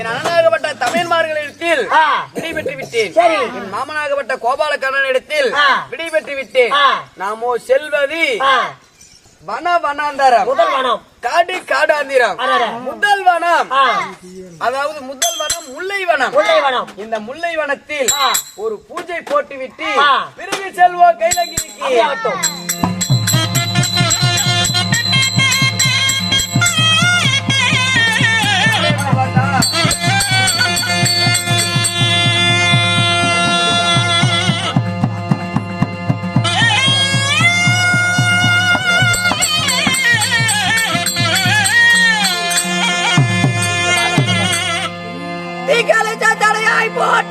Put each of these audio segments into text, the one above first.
என் அண்ணனாகப்பட்ட தமிழ்மார்களிடத்தில் ஆ. விடை பெற்று விட்டேன். என் மாமனாகப்பட்ட கோபாலக்கண்ணன் இடத்தில் ஆ. விடை பெற்று விட்டேன். நாமோ செல்வது வன வனாந்தரம் முதல் வனம் காடு காடாந்திரம். முதல் வனம் அதாவது முதல் வனம் முல்லை வனம் முல்லை வனம் இந்த முல்லை வனத்தில். ஒரு பூஜை போட்டு விட்டு ஆ. பிறகு செல்வோம் கைலங்கிரிக்கு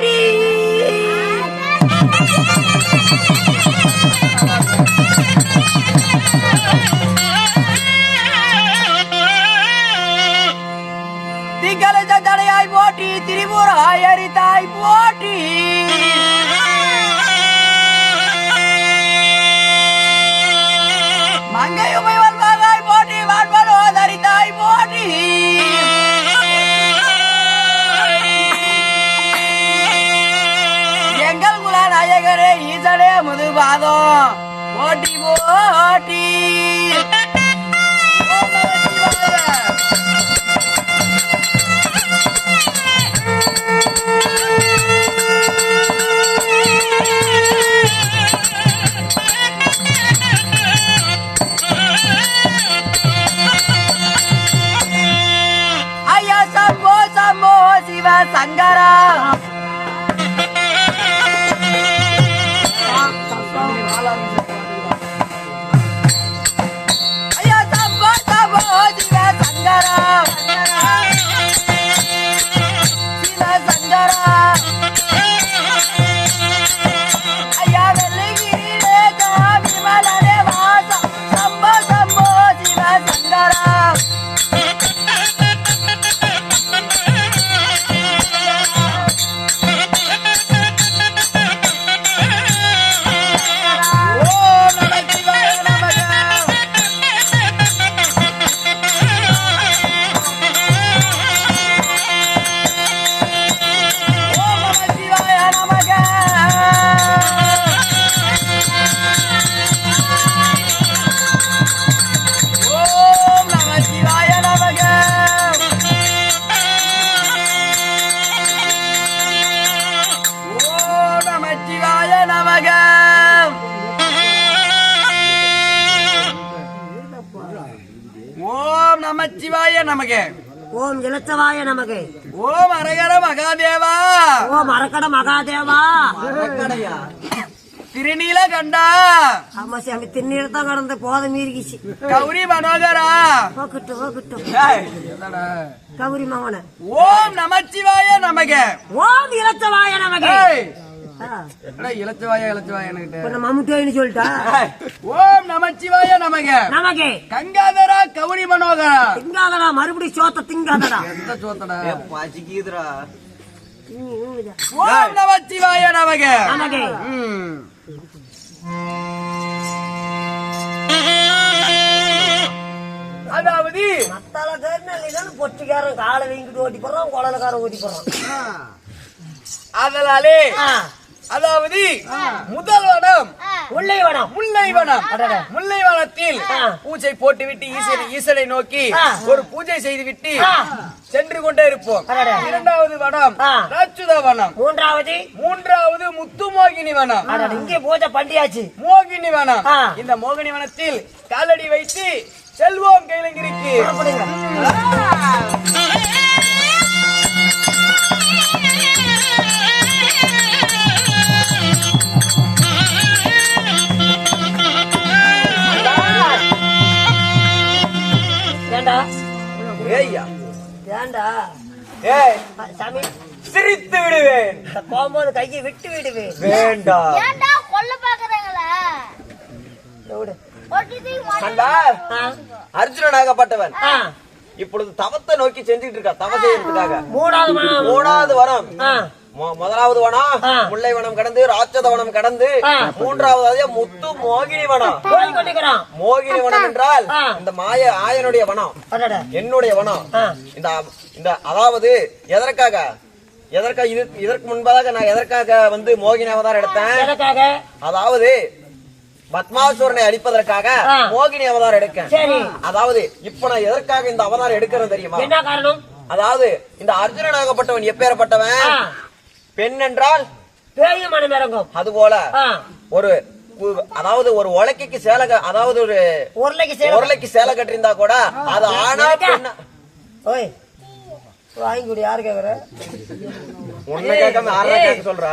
சாத்தாலையாய் போட்டி தீக்காலை போட்டி திரிபுராய் அரித்தாய் போட்டி மங்கையுமை வந்தாய் போட்டி தரித்தாய் போட்டி வாதம் ஓட்டி போட்டி. ஐயா சம்போ சம்போ சிவ சங்கரா. சிவாய நமக ஓம் இலச்சவாய நமக்கு. ஓம் அரகர மகாதேவா. ஓம் அரக்கட மகாதேவா. திருநீல கண்டா. ஆமா சாமி திண்ணீர் தான் கடந்து போத மீறிக்கிச்சு. கௌரி மனோகரா. போக்கட்டும் போக்கட்டும்? கௌரி மகன. ஓம் நமச்சிவாய நமக. ஓம் இலச்சவாய நமக்கு இலச்சுவாய இப்ப நம்ம மம்முட்டின்னு சொல்லிட்டா? ஓம் நமச்சிவாய நமக. நமக்கு கங்காதரா கௌரி மனோகரா. திங்காதடா மறுபடியும் சோத்த திங்காதடா. எந்த சோத்தடா? பசிக்குதுடா. ஓம் நமச்சிவாய நமக. நமக்கு. அதாவது மத்தால கேட்டு பொட்டிக்காரன் காலை வீங்கிட்டு ஓட்டி போடுறான் குழலக்காரன் ஓட்டி போடுறான். அதனாலே அதாவது முதல் வனம் முல்லை வனம். முல்லை வனம். அடடே. முல்லை வனத்தில். பூஜை போட்டுவிட்டு ஈசனை ஈசனை நோக்கி. ஒரு பூஜை செய்துவிட்டு ஆ. சென்று கொண்டே இருப்போம். இரண்டாவது வனம். ராட்சுத வனம். மூன்றாவது? மூன்றாவது முத்துமோகினி வனம். அட, இங்கே பூஜை பண்ணியாச்சு. மோகினி வனம். இந்த மோகினி வனத்தில் காலடி வைத்து செல்வோம் கைலங்கிரிக்கு. ஏண்டா ஏய் சாமி. சிரித்து விடுவேன். இந்த போகும்போது கையை விட்டு விடுவேன். வேண்டாம் ஏன்டா கொல்ல பாக்குறாங்களா? அர்ஜுனனாகப்பட்டவன் இப்பொழுது தவத்தை நோக்கி செஞ்சுட்டு இருக்கா. தவ செய்யறதுக்காக. மூணாவது மூணாவது வரம். முதலாவது வனம். முல்லை வனம் கடந்து ராட்சத வனம் கடந்து. மூன்றாவது முத்து மோகினி வனம் மோகினி வனம் என்றால். இந்த மாய ஆயனுடைய வனம் அடட. என்னுடைய வனம். இந்த இந்த அதாவது எதற்காக எதற்காக இது இதற்கு முன்பதாக நான் எதற்காக வந்து மோகினி அவதாரம் எடுத்தேன் எதற்காக அதாவது பத்மாசுரனை அழிப்பதற்காக. மோகினி அவதாரம் எடுக்கேன் சரி அதாவது இப்ப நான் எதற்காக இந்த அவதாரம் எடுக்கிறேன் தெரியுமா என்ன காரணம் அதாவது இந்த அர்ஜுனனாகப்பட்டவன் எப்பேறப்பட்டவன் ஆ. பெண் என்றால் பேய மனம் இறங்கும் அதுபோல ஆ. ஒரு அதாவது ஒரு உலக்கைக்கு சேலை க- அதாவது ஒரு உருளைக்கு சேர உருளைக்கு சேலை கட்டிருந்தா கூட அது ஆனா பெண்ணா ஓய். வாங்கி கொடு யாரு கேக்குற? உன்னை கேட்காம யாரா கேட்க சொல்ற?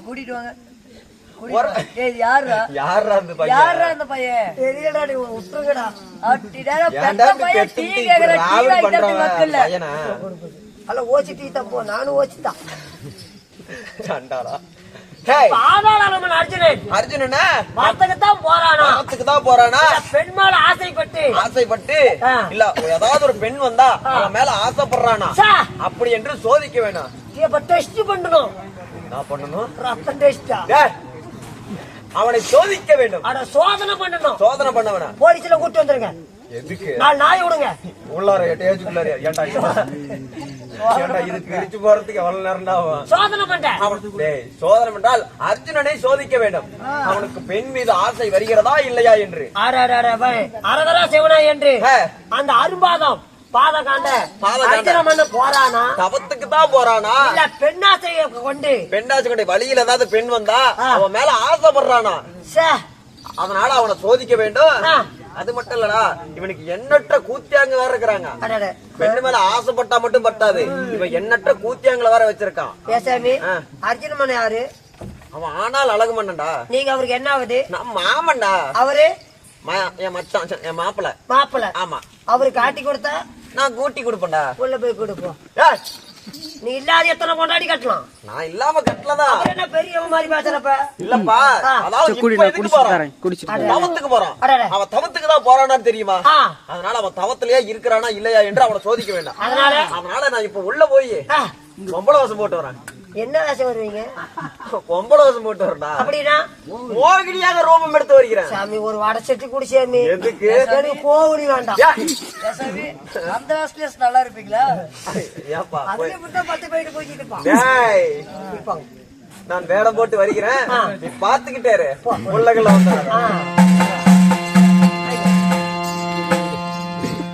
கூட்டிட்டு வாங்க. ஒரு- ஏய் யாரா யாரா அந்த யாரா பையன் அந்த பையன்? தெரியலடா நீ விட்டுருங்கடா அட்டிடா ஏன்டா பெத்த இப்படி பையன் பெத்து டீ இப்படி கேக்குற டீ ராவல் வாங்கி தரது பண்றவன் மக்கள் பையனா? அல்ல ஓச்சி டீ தான் போ நானும் ஓச்சிதான் சண்டாளா. அர்ஜுனன். அர்ஜுனனா? வார்த்தைக்கு தான் போறானா? மரத்துக்கு தான் போறானா? பெண் மேல ஆசைப்பட்டு. ஆசைப்பட்டு. இல்ல ஏதாவது ஒரு பெண் வந்தா அவன் மேல ஆசைப்படுறானா? அப்படி என்று சோதிக்க வேணாம். இப்ப டெஸ்ட் பண்ணணும். நான் பண்ணணும்? ரத்தம் டெஸ்டா அவனை சோதிக்க வேண்டும். அட சோதனை பண்ணணும். சோதனை பண்ண வேணாம். போலீஸ்ல கூட்டு வந்துருங்க. எதுக்கு? நாலு நாய் விடுங்க. உள்ளார ஏஜுக்குள்ளார ஏன்டா? ஏன்டா இதுக்கு இடிச்சு போறதுக்கு எவ்வளவு நேரம் ஆகும்? சோதனை பண்ண அவன் டேய், சோதனை என்றால் அர்ஜுனனை சோதிக்க வேண்டும். அவனுக்கு பெண் மீது ஆசை வருகிறதா இல்லையா என்று? அரகரா சிவனா என்று. அந்த அரும்பாதம் பாதகாண்ட பாதகாண்ட. போறானா? தவத்துக்கு தான் போறானா? இல்ல பெண்ணாசையை கொண்டு. வழியில ஏதாவது பெண் வந்தா. அவன் மேல ஆசைப்படுறானா? சே, அதனால அவனை சோதிக்க வேண்டும். அது மட்டும் இல்லடா இவனுக்கு எண்ணற்ற கூத்தியாங்க வேற இருக்கிறாங்க. பெண்ணு மேல ஆசைப்பட்டா மட்டும் பத்தாது. இவன் எண்ணற்ற கூத்தியாங்களை வேற வச்சிருக்கான். பேசாமி. அர்ஜுன மண்ணு யாரு? அவன் ஆனால் அழகு மன்னன்டா. நீங்க அவருக்கு என்ன ஆகுது? நான் மாமன்டா. அவரு? என் மச்சான் என் மாப்பிள மாப்பிள்ள. ஆமா. அவரு காட்டி கொடுத்தா? நான் கூட்டி கொடுப்பேன்டா. உள்ள போய் கொடுப்போம். நீ இல்லாத எத்தனை கொண்டாடி கட்டலாம்? நான் இல்லாம கட்டலதான் அவர் என்ன பெரியவன் மாதிரி பேசுறப்ப இல்லப்பா. அதாவது. தவத்துக்கு போறான். அவன் தவத்துக்கு தான் போறானான்னு தெரியுமா. அதனால அவன் தவத்திலேயே இருக்கிறானா இல்லையா என்று அவனை சோதிக்க வேண்டாம். அதனால? அதனால நான் இப்ப உள்ள போய் பொம்பளை வசம் போட்டு வரேன். என்ன வேஷம் வருவீங்க? பொம்பளை வசம் போட்டு வரேன்டா. அப்படின்னா? மோகினியாக ரூபம் எடுத்து வருகிறேன். சாமி ஒரு வடை செட்டி குடி சாமி. எதுக்கு? எனக்கு கோவடி வேண்டாம். அந்த வயசுல நல்லா இருப்பீங்களா? ஏப்பா. அதுல மட்டும் பத்து போயிட்டு போய்கிட்டு இருப்பான் டேய், இருப்பாங்க. நான் வேடம் போட்டு வருகிறேன். நீ பாத்துக்கிட்டே இரு. உள்ளகல்ல வந்தாரு ஆ.